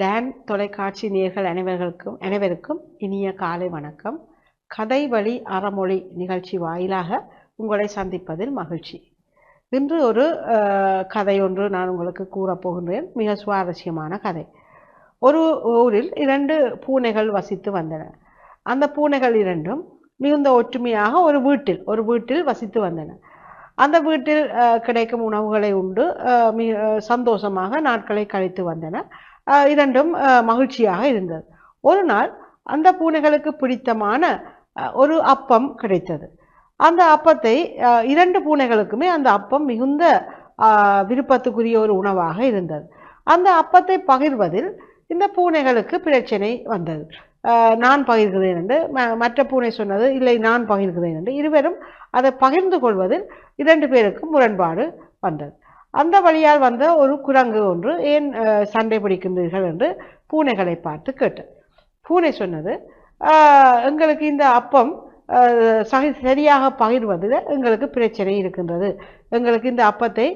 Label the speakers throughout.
Speaker 1: Tan தொலைக்காட்சி நேர்கள் அனைவர்களுக்கும் அனைவருக்கும் இனிய காலை வணக்கம். கதை வழி அறமொழி நிகழ்ச்சி வாயிலாக உங்களை சந்திப்பதில் மகிழ்ச்சி. இன்று ஒரு கதை ஒன்று நான் உங்களுக்கு கூறப்போகின்றேன் மிக சுவாரஸ்யமான கதை. ஒரு ஊரில் இரண்டு பூனைகள் வசித்து வந்தன. அந்த பூனைகள் இரண்டும் மிகுந்த ஒற்றுமையாக ஒரு வீட்டில் ஒரு வீட்டில் வசித்து வந்தன. அந்த வீட்டில் கிடைக்கும் உணவுகளை உண்டு மிக சந்தோஷமாக நாட்களை கழித்து வந்தன. இரண்டும் மகிழ்ச்சியாக இருந்தது. ஒரு நாள் அந்த பூனைகளுக்கு பிடித்தமான ஒரு அப்பம் கிடைத்தது. அந்த அப்பத்தை இரண்டு பூனைகளுக்குமே அந்த அப்பம் மிகுந்த விருப்பத்துக்குரிய ஒரு உணவாக இருந்தது. அந்த அப்பத்தை பகிர்வதில் இந்த பூனைகளுக்கு பிரச்சனை வந்தது. நான் பகிர்கிறேன் என்று ம- மற்ற பூனை சொன்னது இல்லை நான் பகிர்கிறேன் என்று இருவரும் அதை பகிர்ந்து கொள்வதில் இரண்டு பேருக்கும் முரண்பாடு வந்தது. அந்த வழியால் வந்த ஒரு குரங்கு ஒன்று ஏன் சண்டை பிடிக்கின்றீர்கள் என்று பூனைகளை பார்த்து கேட்டேன். பூனை சொன்னது எங்களுக்கு இந்த அப்பம் சரி சரியாக பகிர்வதில் எங்களுக்கு பிரச்சனை இருக்கின்றது. எங்களுக்கு இந்த அப்பத்தை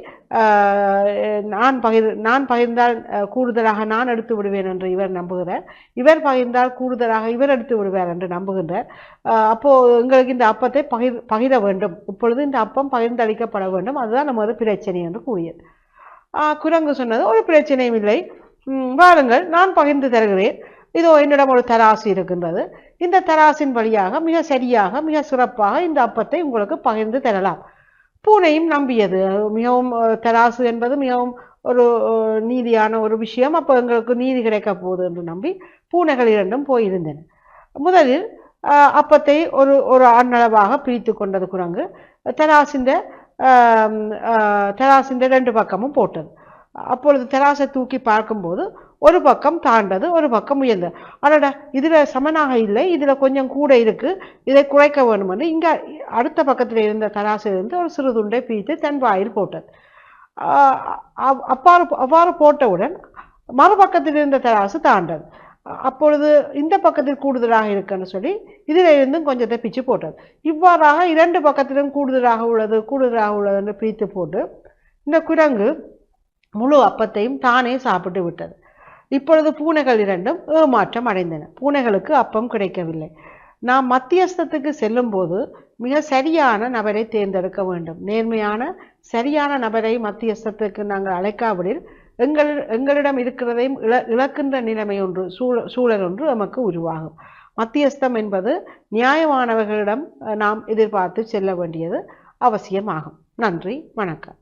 Speaker 1: நான் பகிர் நான் பகிர்ந்தால் கூடுதலாக நான் எடுத்து விடுவேன் என்று இவர் நம்புகிறார். இவர் பகிர்ந்தால் கூடுதலாக இவர் எடுத்து விடுவார் என்று நம்புகின்றார். அப்போது எங்களுக்கு இந்த அப்பத்தை பகிர் பகிர வேண்டும். இப்பொழுது இந்த அப்பம் பகிர்ந்தளிக்கப்பட வேண்டும். அதுதான் நமது பிரச்சனை என்று கூறியது. குரங்கு சொன்னது ஒரு பிரச்சனையும் இல்லை. வாருங்கள் நான் பகிர்ந்து தருகிறேன். இதோ என்னிடம் ஒரு தராசு இருக்கின்றது. இந்த தராசின் வழியாக மிக சரியாக மிக சிறப்பாக இந்த அப்பத்தை உங்களுக்கு பகிர்ந்து தரலாம். பூனையும் நம்பியது. மிகவும் தராசு என்பது மிகவும் ஒரு நீதியான ஒரு விஷயம். அப்போ எங்களுக்கு நீதி கிடைக்க போகுது என்று நம்பி பூனைகள் இரண்டும் போயிருந்தன. முதலில் அப்பத்தை ஒரு ஒரு அண்ணளவாக பிரித்து கொண்டது குரங்கு. தராசிந்த தராசிந்த ரெண்டு பக்கமும் போட்டது. அப்பொழுது தராசை தூக்கி பார்க்கும்போது ஒரு பக்கம் தாண்டது ஒரு பக்கம் உயர்ந்தது. அடடா இதில் சமனாக இல்லை இதில் கொஞ்சம் கூட இருக்கு இதை குறைக்க வேண்டும் இங்கே அடுத்த பக்கத்தில் இருந்த தராசிலிருந்து ஒரு சிறு துண்டை பீத்து தன் வாயில் போட்டது. அப்பாறு அவ்- அவ்வாறு அவ்வாறு போட்டவுடன் மறுபக்கத்தில் இருந்த தராசு தாண்டது. அப்பொழுது இந்த பக்கத்தில் கூடுதலாக இருக்குன்னு சொல்லி இதில் இருந்தும் கொஞ்சத்தை பிச்சு போட்டது. இவ்வாறாக இரண்டு பக்கத்திலும் கூடுதலாக உள்ளது கூடுதலாக உள்ளதுன்னு பிரித்து போட்டு இந்த குரங்கு முழு அப்பத்தையும் தானே சாப்பிட்டு விட்டது. இப்பொழுது பூனைகள் இரண்டும் ஏமாற்றம் அடைந்தன. பூனைகளுக்கு அப்பம் கிடைக்கவில்லை. நாம் மத்தியஸ்தத்துக்கு செல்லும்போது மிக சரியான நபரை தேர்ந்தெடுக்க வேண்டும். நேர்மையான சரியான நபரை மத்தியஸ்தத்துக்கு நாங்கள் அழைக்காவிடில் எங்கள் எங்களிடம் இருக்கிறதையும் இழ இழக்கின்ற நிலைமை ஒன்று சூழ சூழல் ஒன்று நமக்கு உருவாகும். மத்தியஸ்தம் என்பது நியாயமானவர்களிடம் நாம் எதிர்பார்த்து செல்ல வேண்டியது அவசியமாகும். நன்றி வணக்கம்.